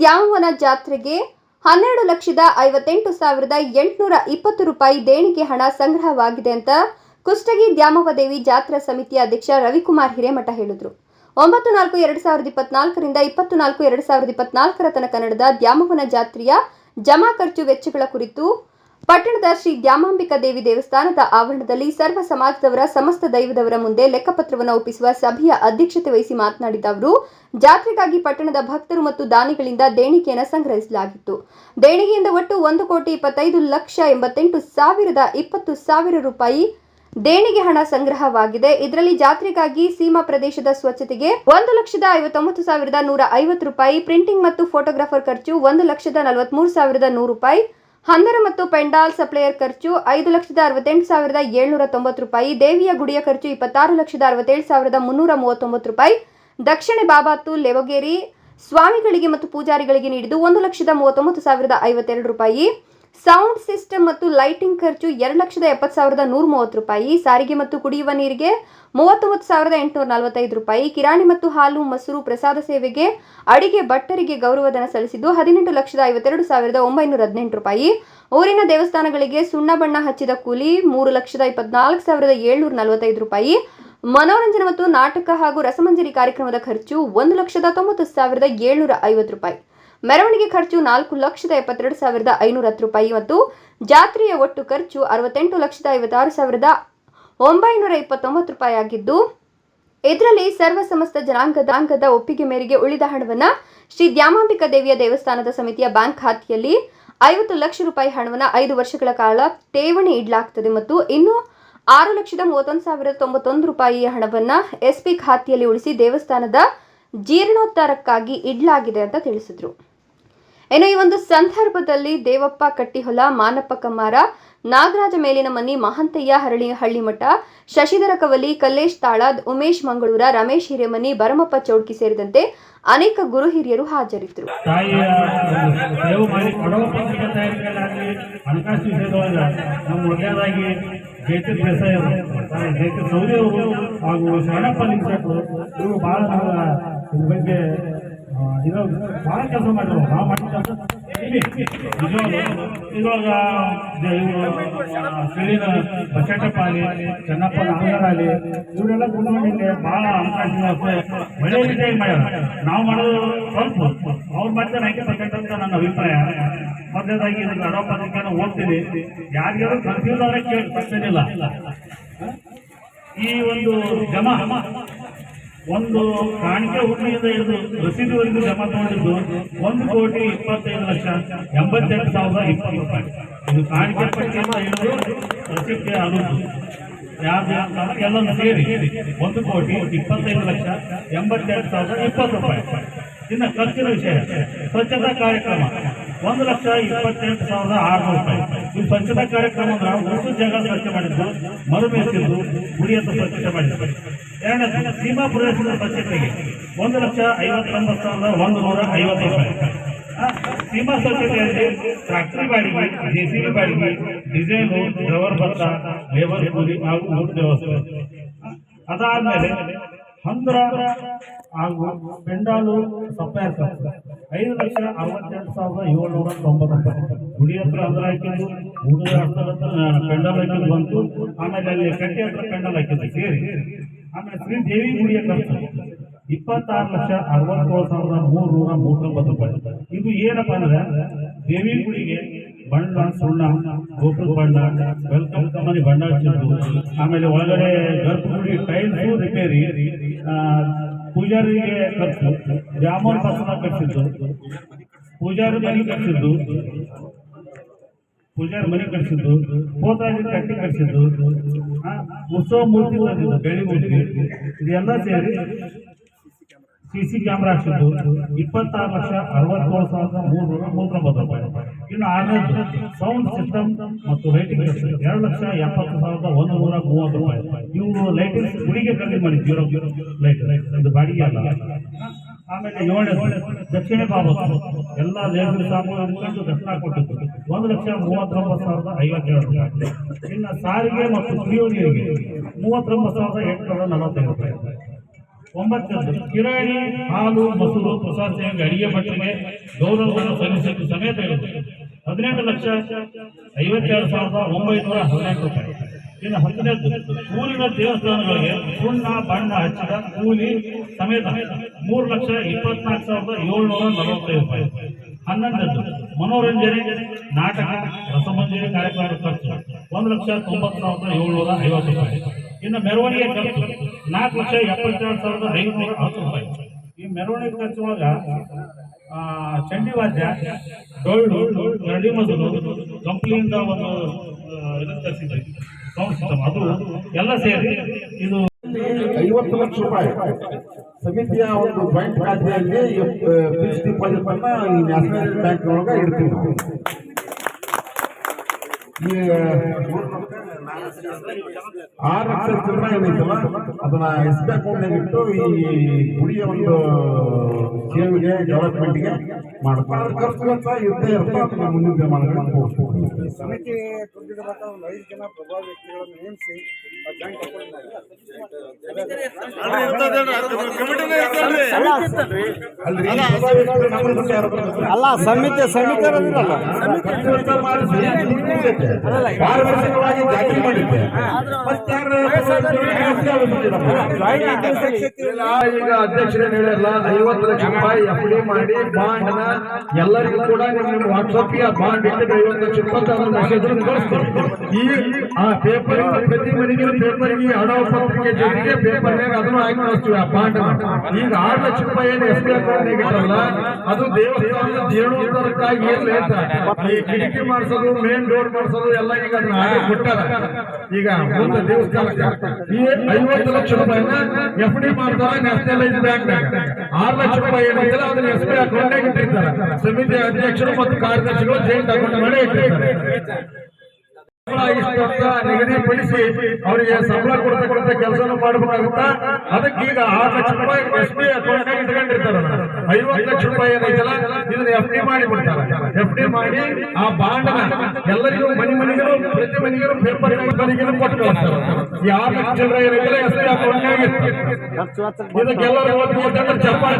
ದ್ಯಾಮವ್ವನ ಜಾತ್ರೆಗೆ ಹನ್ನೆರಡು ಲಕ್ಷದ ಐವತ್ತೆಂಟು ಸಾವಿರದ ಎಂಟುನೂರ ಇಪ್ಪತ್ತು ರೂಪಾಯಿ ದೇಣಿಗೆ ಹಣ ಸಂಗ್ರಹವಾಗಿದೆ ಅಂತ ಕುಷ್ಟಗಿ ದ್ಯಾಮವ್ವ ದೇವಿ ಜಾತ್ರಾ ಸಮಿತಿ ಅಧ್ಯಕ್ಷ ರವಿಕುಮಾರ್ ಹಿರೇಮಠ ಹೇಳಿದರು. ಒಂಬತ್ತು ನಾಲ್ಕು ಎರಡು ಸಾವಿರದ ಇಪ್ಪತ್ನಾಲ್ಕರಿಂದ ಇಪ್ಪತ್ತು ನಾಲ್ಕು ಎರಡು ಸಾವಿರದ ಇಪ್ಪತ್ನಾಲ್ಕರ ತನಕ ನಡೆದ ದ್ಯಾಮವ್ವನ ಜಾತ್ರೆಯ ಜಮಾ ಖರ್ಚು ವೆಚ್ಚಗಳ ಕುರಿತು ಪಟ್ಟಣದ ಶ್ರೀ ದ್ಯಾಮಾಂಬಿಕಾ ದೇವಿ ದೇವಸ್ಥಾನದ ಆವರಣದಲ್ಲಿ ಸರ್ವ ಸಮಾಜದವರ, ಸಮಸ್ತ ದೈವದವರ ಮುಂದೆ ಲೆಕ್ಕಪತ್ರವನ್ನು ಒಪ್ಪಿಸುವ ಸಭೆಯ ಅಧ್ಯಕ್ಷತೆ ವಹಿಸಿ ಮಾತನಾಡಿದ ಅವರು, ಜಾತ್ರೆಗಾಗಿ ಪಟ್ಟಣದ ಭಕ್ತರು ಮತ್ತು ದಾನಿಗಳಿಂದ ದೇಣಿಗೆಯನ್ನು ಸಂಗ್ರಹಿಸಲಾಗಿತ್ತು. ದೇಣಿಗೆಯಿಂದ ಒಟ್ಟು ಒಂದು ಕೋಟಿ ಇಪ್ಪತ್ತೈದು ಲಕ್ಷ ಎಂಬತ್ತೆಂಟು ಸಾವಿರದ ಇಪ್ಪತ್ತು ಸಾವಿರ ರೂಪಾಯಿ ದೇಣಿಗೆ ಹಣ ಸಂಗ್ರಹವಾಗಿದೆ. ಇದರಲ್ಲಿ ಜಾತ್ರೆಗಾಗಿ ಸೀಮಾ ಪ್ರದೇಶದ ಸ್ವಚ್ಛತೆಗೆ ಒಂದು ಲಕ್ಷದ ಐವತ್ತೊಂಬತ್ತು ಸಾವಿರದ ನೂರ ಐವತ್ತು ರೂಪಾಯಿ, ಪ್ರಿಂಟಿಂಗ್ ಮತ್ತು ಫೋಟೋಗ್ರಾಫರ್ ಖರ್ಚು ಒಂದು ಲಕ್ಷದ ನಲವತ್ಮೂರು ಸಾವಿರದ ನೂರು ರೂಪಾಯಿ ಹಂದರ ಮತ್ತು ಪೆಂಡಾಲ್ ಸಪ್ಲೈಯರ್ ಖರ್ಚು ಐದು ಲಕ್ಷದ ಅರವತ್ತೆಂಟು ಸಾವಿರದ ಏಳ್ನೂರ ತೊಂಬತ್ತು ರೂಪಾಯಿ, ದೇವಿಯ ಗುಡಿಯ ಖರ್ಚು ಇಪ್ಪತ್ತಾರು ಲಕ್ಷದ ಅರವತ್ತೇಳು ಸಾವಿರದ ಮುನ್ನೂರ ಮೂವತ್ತೊಂಬತ್ತು ರೂಪಾಯಿ, ದಕ್ಷಿಣ ಬಾಬಾತು, ಲೆವಗೇರಿ, ಸ್ವಾಮಿಗಳಿಗೆ ಮತ್ತು ಪೂಜಾರಿಗಳಿಗೆ ನೀಡಿದ್ದು ಒಂದು ಲಕ್ಷದ ಮೂವತ್ತೊಂಬತ್ತು ಸಾವಿರದ ಐವತ್ತೆರಡು ರೂಪಾಯಿ. ಸೌಂಡ್ ಸಿಸ್ಟಮ್ ಮತ್ತು ಲೈಟಿಂಗ್ ಖರ್ಚು ಎರಡು ಲಕ್ಷದ ಎಪ್ಪತ್ತು ಸಾವಿರದ ನೂರ ಮೂವತ್ತು ರೂಪಾಯಿ. ಸಾರಿಗೆ ಮತ್ತು ಕುಡಿಯುವ ನೀರಿಗೆ ಮೂವತ್ತೊಂಬತ್ತು ಸಾವಿರದ ಎಂಟುನೂರ ನಲವತ್ತೈದು ರೂಪಾಯಿ. ಕಿರಾಣಿ ಮತ್ತು ಹಾಲು, ಮೊಸರು, ಪ್ರಸಾದ ಸೇವೆಗೆ ಅಡಿಗೆ ಭಟ್ಟರಿಗೆ ಗೌರವಧನ ಸಲ್ಲಿಸಿದ್ದು ಹದಿನೆಂಟು ಲಕ್ಷದ ಐವತ್ತೆರಡು ಸಾವಿರದ ಒಂಬೈನೂರ ಹದಿನೆಂಟು ರೂಪಾಯಿ. ಊರಿನ ದೇವಸ್ಥಾನಗಳಿಗೆ ಸುಣ್ಣ ಬಣ್ಣ ಹಚ್ಚಿದ ಕೂಲಿ ಮೂರು ಲಕ್ಷದ ಇಪ್ಪತ್ನಾಲ್ಕು ಸಾವಿರದ ಏಳ್ನೂರ ನಲವತ್ತೈದು ರೂಪಾಯಿ. ಮನೋರಂಜನೆ ಮತ್ತು ನಾಟಕ ಹಾಗೂ ರಸಮಂಜರಿ ಕಾರ್ಯಕ್ರಮದ ಖರ್ಚು ಒಂದು ಲಕ್ಷದ ತೊಂಬತ್ತು ಸಾವಿರದ ಏಳ್ನೂರ ಐವತ್ತು ರೂಪಾಯಿ. ಮೆರವಣಿಗೆ ಖರ್ಚು ನಾಲ್ಕು ಲಕ್ಷದ ಎಪ್ಪತ್ತೆರಡು ಸಾವಿರದ ಐನೂರ ಹತ್ತು ರೂಪಾಯಿ ಮತ್ತು ಜಾತ್ರೆಯ ಒಟ್ಟು ಖರ್ಚು ಅರವತ್ತೆಂಟು ಲಕ್ಷದ ಐವತ್ತಾರು ಸಾವಿರದ ಒಂಬೈನೂರ ಇಪ್ಪತ್ತೊಂಬತ್ತು ರೂಪಾಯಿ ಆಗಿದ್ದು, ಇದರಲ್ಲಿ ಸರ್ವ ಸಮಸ್ತ ಜನಾಂಗದ ಒಪ್ಪಿಗೆ ಮೇರೆಗೆ ಉಳಿದ ಹಣವನ್ನ ಶ್ರೀ ದ್ಯಾಮಾಂಬಿಕಾ ದೇವಿಯ ದೇವಸ್ಥಾನದ ಸಮಿತಿಯ ಬ್ಯಾಂಕ್ ಖಾತೆಯಲ್ಲಿ ಐವತ್ತು ಲಕ್ಷ ರೂಪಾಯಿ ಹಣವನ್ನು ಐದು ವರ್ಷಗಳ ಕಾಲ ಠೇವಣಿ ಇಡಲಾಗ್ತದೆ ಮತ್ತು ಇನ್ನು ಆರು ಲಕ್ಷದ ಮೂವತ್ತೊಂದು ಸಾವಿರದ ತೊಂಬತ್ತೊಂದು ರೂಪಾಯಿಯ ಹಣವನ್ನ ಎಸ್ಪಿ ಖಾತೆಯಲ್ಲಿ ಉಳಿಸಿ ದೇವಸ್ಥಾನದ ಜೀರ್ಣೋದ್ಧಾರಕ್ಕಾಗಿ ಇಡಲಾಗಿದೆ ಅಂತ ತಿಳಿಸಿದ್ರು. ಇನ್ನು ಈ ಒಂದು ಸಂದರ್ಭದಲ್ಲಿ ದೇವಪ್ಪ ಕಟ್ಟಿಹೊಲ ಮಾನಪ್ಪ ಕಮ್ಮಾರ ನಾಗರಾಜ ಮೇಲಿನ ಮನಿ ಮಹಂತಯ್ಯ ಹರಳಿ ಹಳ್ಳಿಮಠ, ಶಶಿಧರ ಕವಲಿ, ಕಲ್ಲೇಶ್ ತಾಳದ್, ಉಮೇಶ್ ಮಂಗಳೂರ, ರಮೇಶ್ ಹಿರೇಮನಿ ಭರಮಪ್ಪ ಚೌಡ್ಕಿ ಸೇರಿದಂತೆ ಅನೇಕ ಗುರು ಹಿರಿಯರು ಹಾಜರಿದ್ದರು. ಬಗ್ಗೆ ಇದು ಭಾಳ ಕೆಲಸ ಮಾಡಿದ್ರು ನಾವು ಇವಾಗ ಶಿಳಿನ ಬಸಟಪ್ಪ ಆಗಲಿ, ಚೆನ್ನಪ್ಪ ಆಗಲಿ, ಇವರೆಲ್ಲ ಕುಟುಂಬಕ್ಕೆ ಭಾಳ ಹಣಕಾಸಿನ ಒಳ್ಳೆ ರೀತಿಯಾಗಿ ಮಾಡ್ಯಾರ. ನಾವು ಮಾಡೋದು ಸ್ವಲ್ಪ. ಅವ್ರು ಮಾಡಿದ್ರೆ ನೈಂಟಿ ಪರ್ಸೆಂಟ್ ಅಂತ ನನ್ನ ಅಭಿಪ್ರಾಯ. ಮೊದಲನೇದಾಗಿ ಇದಕ್ಕೆ ಅಡೋ ಪತ್ರಿಕೆನ ಓದ್ತೀನಿ ಯಾರಿಗಾದ್ರೂ ಕನ್ಫ್ಯೂಸ್ ಆದ್ರೆ ಕೇಳಿ ಈ ಒಂದು ಜಮಾ ಒಂದು ಕಾಣಿಕೆ ಹುಟ್ಟಿಯಿಂದ ಹಿಡಿದು ರಸೀದಿವರೆಗೂ ಜಮಾ ತಗೊಂಡಿದ್ದು ಒಂದು ಕೋಟಿ ಇಪ್ಪತ್ತೈದು ಲಕ್ಷ ಎಂಬತ್ತೆಂಟು ಸಾವಿರದ ಇಪ್ಪತ್ತು ರೂಪಾಯಿ. ಇದು ಕಾಣಿಕೆ ಪಟ್ಟಿಯಿಂದ ಹಿಡಿದು ರಸೀದಿ ಅನುಭವ ಎಲ್ಲ ಸೇರಿ ಒಂದು ಕೋಟಿ ಇಪ್ಪತ್ತೈದು ಲಕ್ಷ ಎಂಬತ್ತೆರಡು ಸಾವಿರದ ಇಪ್ಪತ್ತು ರೂಪಾಯಿ. ಇನ್ನು ಖರ್ಚಿನ ವಿಷಯ ಸ್ವಚ್ಛತಾ ಕಾರ್ಯಕ್ರಮ ಒಂದು ಲಕ್ಷ ಇಪ್ಪತ್ತೆಂಟು ಸಾವಿರದ ಆರುನೂರು ರೂಪಾಯಿ. ಈ ಸ್ವಚ್ಛತಾ ಕಾರ್ಯಕ್ರಮ ಅಂದ್ರೆ ಒಂದು ಜಾಗ ಸ್ವಚ್ಛ ಮಾಡಿದ್ದು ಮರುಮೇಸಿದ್ದು ಗುಡಿ ಹತ್ರ ಸ್ವಚ್ಛತೆ ಮಾಡಿದ್ದು. ಎರಡನೇ ಸೀಮಾ ಪ್ರದೇಶದ ಸ್ವಚ್ಛತೆಗೆ ಒಂದು ಲಕ್ಷ ಐವತ್ತೊಂಬತ್ತು ಸಾವಿರದ ಒಂದು ನೂರ ಐವತ್ತು ರೂಪಾಯಿ. ಸೀಮಾ ಸ್ವಚ್ಛತೆಯಲ್ಲಿ ಟ್ರಾಕ್ಟರ್ ಬಾಡಿಗೆ, ಜೆ ಸಿ ಬಿ ಬಾಡಿಗೆ, ಡಿಸೇಲು, ಡ್ರೈವರ್ ಭತ್ತ, ಲೇಬರ್ ಕೂಲಿ ಹಾಗೂ ಊಟ ವ್ಯವಸ್ಥೆ. ಅದಾದ್ಮೇಲೆ ಹಂದ್ರ ಹಾಗೂ ಪೆಂಡಾಲು ಸಪ್ಲೈಯರ್ ಖರ್ಚು ಐದು ಲಕ್ಷ ಅರವತ್ತೆರಡು ಸಾವಿರದ ಏಳ್ನೂರ ತೊಂಬತ್ತೊಂಬತ್ತು. ಗುಡಿ ಹತ್ರ ಹತ್ರ ಹಾಕಿದ್ದು ಊಟದ ಹತ್ರ ಪೆಂಡಲ್ ಹಾಕಿದ್ದು ಬಂತು. ಆಮೇಲೆ ಅಲ್ಲಿ ಕಟ್ಟಿ ಹತ್ರ ಪೆಂಡಲ್ ಹಾಕಿದ್ದು ಸೇರಿ. ಆಮೇಲೆ ಶ್ರೀ ದೇವಿ ಗುಡಿಯ ಖರ್ಚು. ಇಪ್ಪತ್ತಾರು ಲಕ್ಷ ಅರವತ್ತೇಳು ಸಾವಿರದ ಮೂರು ನೂರ ಮೂವತ್ತೊಂಬತ್ತು ರೂಪಾಯಿ. ಇದು ಏನಪ್ಪ ಅಂದ್ರೆ, ದೇವಿ ಗುಡಿಗೆ ಬಣ್ಣ, ಸುಣ್ಣ ಗೋಪುರ ಬಣ್ಣ ವೆಲ್ಕಮ್ ಬಣ್ಣ ಹಚ್ಚಿದ್ದು. ಆಮೇಲೆ ಒಳಗಡೆ ಗರ್ಭಗುಡಿ ಟೈಲ್ಸು ರಿಪೇರಿ ಪೂಜಾರಿಗೆ ಖರ್ಚು ಜಾಮೂನ್ ಬಸನ ಕಟ್ಟಿದ್ದು ಪೂಜಾರಿ ಮನೆ ಕಟ್ಟಿದ್ದು ಪೂಜಾರಿ ಮನೆ ಕಟ್ಟಿಸಿದ್ದು ಹೋತಾಜಿ ಕಟ್ಟಿ ಕಟ್ಟಿಸಿದ್ದು ಆ, ಉತ್ಸವ ಮೂರ್ತಿ ತಂದಿದ್ದು ಬೆಳಿ ಮೂರ್ತಿ. ಇದೆಲ್ಲ ಸೇರಿ ಸಿ ಸಿ ಕ್ಯಾಮ್ರಾ ಹಾಕ್ಸಿದ್ದು. ಇಪ್ಪತ್ತಾರು ಲಕ್ಷ ಅರವತ್ತೇಳು ಸಾವಿರದ ಮೂರು ಮೂರ್ನೂರ ಮೂವತ್ತೊಂಬತ್ತು ರೂಪಾಯಿ. ಇನ್ನು ಆಮೇಲೆ ಸೌಂಡ್ ಸಿಸ್ಟಮ್ ಮತ್ತು ಲೈಟಿಂಗ್ ಎರಡು ಲಕ್ಷ ಎಪ್ಪತ್ತು ಸಾವಿರದ ಒಂದು ನೂರ ಮೂವತ್ತು ರೂಪಾಯಿ. ಇವು ಲೈಟಿಂಗ್ ಗುಡಿಗೆ ಖರೀದಿ ಮಾಡಿ ಜೀರೋ ಲೈಟ್ ಇದು ಬಾಡಿಗೆ ಅಲ್ಲ. ಆಮೇಲೆ ಏಳನೇ ದಕ್ಷಿಣ ಬಾಬಾ ಎಲ್ಲ ಲೇಬರ್ ಸಾಮಾನು ಹಿಡ್ಕೊಂಡು ದಕ್ಷಿಣ ಕೊಟ್ಟಿದ್ದು ಒಂದು ಲಕ್ಷ ಮೂವತ್ತೊಂಬತ್ತು ಸಾವಿರದ ಐವತ್ತೇಳು ರೂಪಾಯಿ. ಇನ್ನು ಸಾರಿಗೆ ಮತ್ತು ಕುಡಿಯುವ ನೀರಿಗೆ ಮೂವತ್ತೊಂಬತ್ತು ಸಾವಿರದ ಎಂಟುನೂರ ನಲವತ್ತೈದು ರೂಪಾಯಿ. ಒಂಬತ್ತನೇದು, ಕಿರಾಣಿ, ಹಾಲು, ಮೊಸರು ಪ್ರಸಾದ ಸೇವೆ ಅಡಿಗೆ ಭಟ್ಟರಿಗೆ ಗೌರವವನ್ನು ಸಲ್ಲಿಸಲು ಸಮೇತ ಇರುತ್ತೆ ಹದಿನೆಂಟು ಲಕ್ಷ ಐವತ್ತೆರಡು ಸಾವಿರದ ಒಂಬೈನೂರ ಹದಿನೆಂಟು ರೂಪಾಯಿ. ಇನ್ನು ಹದಿನೈದು ಊರಿನ ದೇವಸ್ಥಾನಗಳಿಗೆ ಸುಣ್ಣ, ಬಣ್ಣ ಹಚ್ಚಿದ ಕೂಲಿ ಸಮೇತ ಮೂರು ಲಕ್ಷ ಇಪ್ಪತ್ನಾಲ್ಕು ಸಾವಿರದ ಏಳ್ನೂರ ನಲವತ್ತೈದು ರೂಪಾಯಿ. ಹನ್ನೊಂದು ಮನೋರಂಜನೆ ನಾಟಕ, ರಸಮಂಜರಿ ಕಾರ್ಯಕ್ರಮದ ಖರ್ಚು ಒಂದು ಲಕ್ಷ ತೊಂಬತ್ತು ಸಾವಿರದ ಏಳ್ನೂರ ಐವತ್ತು ರೂಪಾಯಿ. ಇನ್ನು ಮೆರವಣಿಗೆ ಖರ್ಚು ನಾಲ್ಕು ಲಕ್ಷ ಎಪ್ಪತ್ತೆರಡು ಸಾವಿರದ ಐನೂರ ಹತ್ತು ರೂಪಾಯಿ. ಈ ಮೆರವಣಿಗೆ ಖರ್ಚು ಒಳಗ ಚಂಡಿ ವಾದ್ಯ ಡೊಳ್ಳು ಗರಡಿ ಮೊದಲು ಕಂಪ್ನಿಯಿಂದ ಒಂದು ತರಿಸಿದ್ವಿ ಅದು ಎಲ್ಲ ಸೇರಿ. ಇದು ಐವತ್ತು ಲಕ್ಷ ರೂಪಾಯಿ. ಸಮಿತಿಯ ಒಂದು ಬ್ಯಾಂಕ್ ಖಾತೆಯಲ್ಲಿ ಫಿಕ್ಸ್ ಡಿಪಾಸಿಟ್ ಅನ್ನ ಈ ನ್ಯಾಷನಲ್ ಬ್ಯಾಂಕ್ ಒಳಗೆ ಇಡ್ತೀವಿ. ಈ ಆರು ಲಕ್ಷ ಚಿಲ್ಲರೆ ಏನೈತಲ್ಲ ಅದನ್ನ ಎಸ್ ಬಿ ಅಕೌಂಟ್ನಾಗ ಇಟ್ಟು ಈ ಗುಡಿಯ ಒಂದು ಸೇವೆಗೆ ಡೆವಲಪ್ಮೆಂಟ್ಗೆ ಮಾಡ್ತಾರೆ ಖರ್ಚು ವೆಚ್ಚ ಇರ್ತೇ ಇರ್ತಾ ಮುಂದಿನ ದಿನಮಾನಗಳಲ್ಲಿ ಸಮಿತಿ ಒಂದು ಐದು ಜನ ಪ್ರಭಾವಿ ವ್ಯಕ್ತಿಗಳನ್ನು ನೇಮಿಸಿ ಅಲ್ಲ ಸಮಿತಿ ಸಮಿತಿ ಮಾಡಿದ್ದೆ ಈಗ ಅಧ್ಯಕ್ಷರೇ ಹೇಳಿರಲ್ಲ ಐವತ್ತು ಲಕ್ಷ ರೂಪಾಯಿ ಎಫ್ ಡಿ ಮಾಡಿ ಬಾಂಡ್ ಎಲ್ಲರಿಗೂ ಕೂಡ ನಿಮ್ಮ ವಾಟ್ಸಪ್ಗೆ ಆ ಬಾಂಡ್ ಇಟ್ಟಿದ್ದು ಐವತ್ತು ಲಕ್ಷ ರೂಪಾಯಿ ಈ, ಆ ಪೇಪರ್ ಪ್ರತಿ ಮನೆಗೆ ಪೇಪರ್ಗೆ ಹಣ ಪತ್ರಿಕೆ ಜೊತೆಗೆ ಪೇಪರ್ ಅದನ್ನು ಹಾಕಿ ಕಳಿಸ್ತೀವಿ ಆ ಪಾಂಡ ಈಗ ಆರು ಲಕ್ಷ ರೂಪಾಯಿ ಏನು ಎಸ್ ಬಿ ಅಕೌಂಟ್ ಇಟ್ಟಲ್ಲ ಅದು ದೇವಸ್ಥಾನದ ಜೀರ್ಣೋದ್ಧಾರಕ್ಕಾಗಿ ಏನ್ ಲೇಟ್? ಈ ಕಿಟಕಿ ಮಾಡಿಸೋದು ಮೇನ್ ಡೋರ್ ಮಾಡಿಸೋದು ಎಲ್ಲ ಈಗ ಅದನ್ನ ಹಾಗೆ ಕೊಟ್ಟಾರ. ಈಗ ಮುಂದೆ ದೇವಸ್ಥಾನಕ್ಕೆ ಈ ಐವತ್ತು ಲಕ್ಷ ರೂಪಾಯಿನ ಎಫ್ ಡಿ ಮಾಡ್ತಾರೆ ನ್ಯಾಷನಲೈಸ್ ಬ್ಯಾಂಕ್ ಆರು ಲಕ್ಷ ರೂಪಾಯಿ ಏನಾಗಿಲ್ಲ ಅದನ್ನ ಎಸ್ ಬಿ ಅಕೌಂಟ್ನಾಗ ಇಟ್ಟಿರ್ತಾರೆ. ಸಮಿತಿ ಅಧ್ಯಕ್ಷರು ಮತ್ತು ಕಾರ್ಯದರ್ಶಿಗಳು ಜೈಂಟ್ ಅಕೌಂಟ್ ಮಾಡಿ ಇಟ್ಟಿರ್ತಾರೆ. ಅಂತ ನಿಗದಿಪಡಿಸಿ ಅವರಿಗೆ ಸಂಬಳ ಕೊಡ್ತಕ್ಕಂಥ ಕೆಲಸನ ಮಾಡಬೇಕಾಗುತ್ತಾ? ಅದಕ್ಕೆ ಈಗ ಆರು ಲಕ್ಷ ರೂಪಾಯಿ ಎಸ್ ಬಿ ಅಕೌಂಟ್ ಇಟ್ಕೊಂಡಿರ್ತಾರೆ ಐವತ್ತು ಲಕ್ಷ ರೂಪಾಯಿ ಏನೈತಲ್ಲ, ಇದನ್ನ ಎಫ್ ಡಿ ಮಾಡಿ ಎಫ್ ಡಿ ಮಾಡಿ ಆ ಬಾಂಡ್ ಎಲ್ಲರಿಗೂ ಮನೆ ಮನೆಗೂ, ಪ್ರತಿ ಮನೆಗೂ ಪೇಪರ್ ಮನೆಗೂ ಕೊಟ್ಟು ಕಳಿಸ್ತಾರೆ. ಈ ಆರು ಲಕ್ಷ ಚಿಲ್ಲರೆ ಏನೈತಲ್ಲ ಎಸ್ ಬಿ ಅಕೌಂಟ್ ಇದಕ್ಕೆಲ್ಲರೂ ಚಪ್ಪಾಳೆ